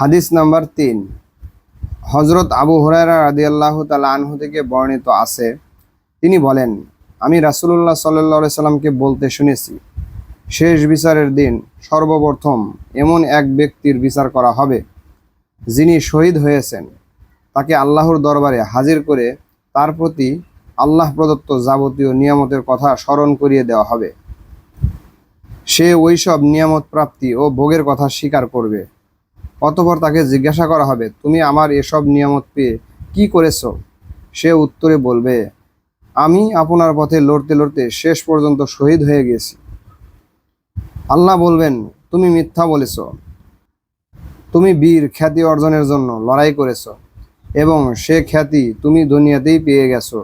হাদিস নাম্বার তিন। হজরত আবু হুরায়রা রাদি আল্লাহ তালা আনহু থেকে বর্ণিত আছে, তিনি বলেন, আমি রাসুলুল্লাহ সাল্লাহ সাল্লামকে বলতে শুনেছি, শেষ বিচারের দিন সর্বপ্রথম এমন এক ব্যক্তির বিচার করা হবে, যিনি শহীদ হয়েছেন। তাকে আল্লাহর দরবারে হাজির করে তার প্রতি আল্লাহ প্রদত্ত যাবতীয় নিয়ামতের কথা স্মরণ করিয়ে দেওয়া হবে। সে ওইসব নিয়ামত প্রাপ্তি ও ভোগের কথা স্বীকার করবে। অতঃপর তাকে জিজ্ঞাসা করা হবে, তুমি আমার এসব নিয়ামত পেয়ে কি করেছ? সে উত্তরে বলবে, আমি আপনার পথে লড়তে লড়তে শেষ পর্যন্ত শহীদ হয়ে গেছি। আল্লাহ বলবেন, তুমি মিথ্যা বলেছ। তুমি বীর খ্যাতি অর্জনের জন্য লড়াই করেছ এবং সে খ্যাতি তুমি দুনিয়াতেই পেয়ে গেছো।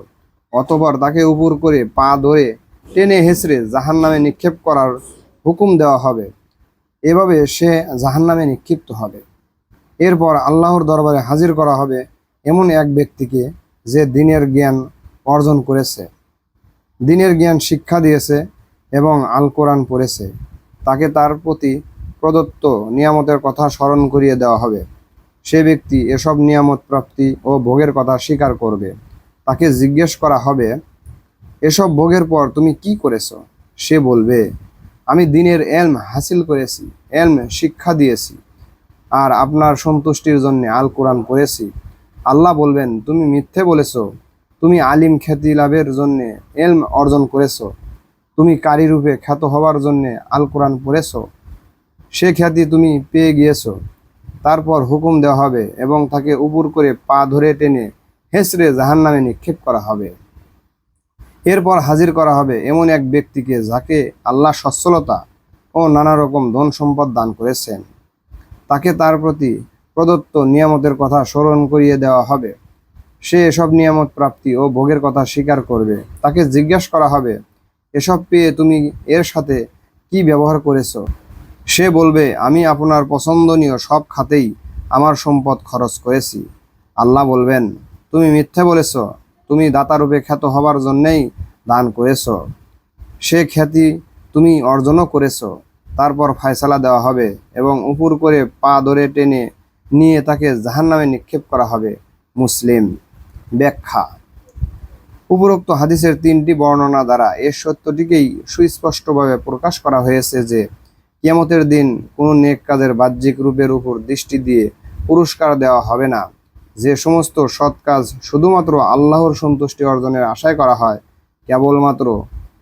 অতপর তাকে উপর করে পা ধরে টেনে হেসড়ে জাহান নামে নিক্ষেপ করার হুকুম দেওয়া হবে। এভাবে সে জাহান্নামে নিক্ষিপ্ত হবে। এরপর আল্লাহর দরবারে হাজির করা হবে এমন এক ব্যক্তিকে যে দিনের জ্ঞান অর্জন করেছে। দিনের জ্ঞান শিক্ষা দিয়েছে এবং আল কোরআন পড়েছে। তাকে তার প্রতি প্রদত্ত নিয়ামতের কথা স্মরণ করিয়ে দেওয়া হবে। সে ব্যক্তি এসব নিয়ামত প্রাপ্তি ও ভোগের কথা স্বীকার করবে। তাকে জিজ্ঞেস করা হবে, এসব ভোগের পর তুমি কি করেছ? সে বলবে আমি দিনের এলম হাসিল করেছি, এলম শিক্ষা দিয়েছি আর আপনার সন্তুষ্টির জন্য আল কোরআন পড়েছি। আল্লাহ বলবেন, তুমি মিথ্যে বলেছ, তুমি আলিম খ্যাতি লাভের জন্য এলম অর্জন করেছ, তুমি কারি রূপে খ্যাত হওয়ার জন্য আল কোরআন পড়েছো, সে খ্যাতি তুমি পেয়ে গিয়েছো। তারপর হুকুম দেওয়া হবে এবং তাকে উপর করে পা ধরে টেনে হেসড়ে জাহান নামে নিক্ষেপ করা হবে। এরপর হাজির করা হবে এমন এক ব্যক্তিকে যাকে আল্লাহ সচ্ছলতা ও নানা রকম ধন সম্পদ দান করেছেন। তাকে তার প্রতি প্রদত্ত নিয়ামতের কথা স্মরণ করিয়ে দেওয়া হবে। সে এসব নিয়ামত প্রাপ্তি ও ভোগের কথা স্বীকার করবে। তাকে জিজ্ঞাসা করা হবে, এসব পেয়ে তুমি এর সাথে কি ব্যবহার করেছ? সে বলবে, আমি আপনার পছন্দনীয় সব খাতেই আমার সম্পদ খরচ করেছি। আল্লাহ বলবেন, তুমি মিথ্যে বলেছ তুমি দাতারূপে খ্যাত হবার জন্যেই দান করেছ। সে খ্যাতি তুমি অর্জনও করেছ। তারপর ফায়সালা দেওয়া হবে এবং উপর করে পা ধরে টেনে নিয়ে তাকে জাহান্নামে নিক্ষেপ করা হবে। মুসলিম ব্যাখ্যা। উপরোক্ত হাদিসের তিনটি বর্ণনা দ্বারা এ সত্যটিকেই সুস্পষ্টভাবে প্রকাশ করা হয়েছে যে, কিয়ামতের দিন কোনো নেক কাজের বাহ্যিক রূপের উপর দৃষ্টি দিয়ে পুরস্কার দেওয়া হবে না। যে সমস্ত সৎ কাজ শুধুমাত্র আল্লাহর সন্তুষ্টি অর্জনের আশায় করা হয়, কেবলমাত্র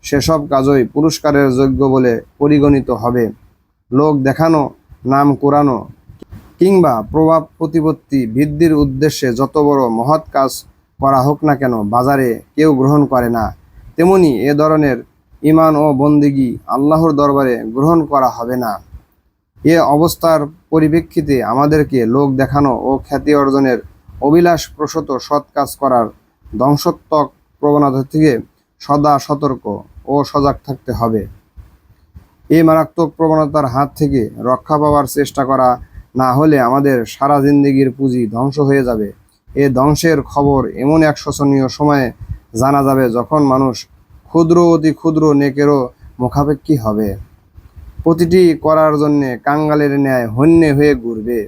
সেসব কাজই পুরস্কারের যোগ্য বলে পরিগণিত হবে। লোক দেখানো, নাম কোরানো কিংবা প্রভাব প্রতিপত্তি বৃদ্ধির উদ্দেশ্যে যত বড় মহৎ কাজ করা হোক না কেন বাজারে কেউ গ্রহণ করে না। তেমনি এ ধরনের ইমান ও বন্দিগি আল্লাহর দরবারে গ্রহণ করা হবে না। এ অবস্থার পরিপ্রেক্ষিতে আমাদেরকে লোক দেখানো ও খ্যাতি অর্জনের অভিলাষ প্রসূত সৎ কাজ করার ধ্বংসাত্মক প্রবণতা থেকে সদা সতর্ক ও সজাগ থাকতে হবে। এই মারাত্মক প্রবণতার হাত থেকে রক্ষা পাওয়ার চেষ্টা করা না হলে আমাদের সারা জিন্দিগির পুঁজি ধ্বংস হয়ে যাবে। এ ধ্বংসের খবর এমন এক শোচনীয় সময়ে জানা যাবে যখন মানুষ ক্ষুদ্র অতি ক্ষুদ্র নেকেরও মুখাপেক্ষী হবে। প্রতিটি করার জন্যে কাঙ্গালের ন্যায় হন্যে হয়ে ঘুরবে।